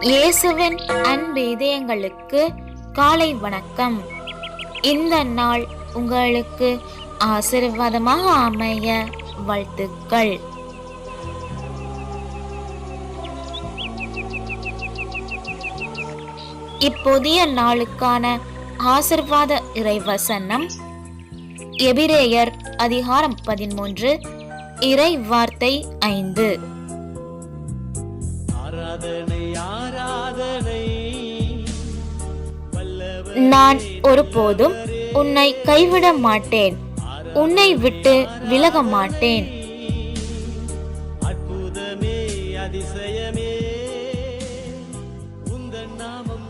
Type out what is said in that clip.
இயேசுவின் அன்பு இதயங்களுக்கு காலை வணக்கம். இந்த நாள் உங்களுக்கு ஆசீர்வாதமாக அமைய வாழ்த்துக்கள். இப்புதிய நாளுக்கான ஆசிர்வாத இறைவசனம் எபிரேயர் அதிகாரம் பதிமூன்று இறை வார்த்தை ஐந்து. நான் ஒருபோதும் உன்னை கைவிட மாட்டேன். உன்னை விட்டு விலக மாட்டேன். அற்புதமே அதிசயமே. உந்தன் நாமம்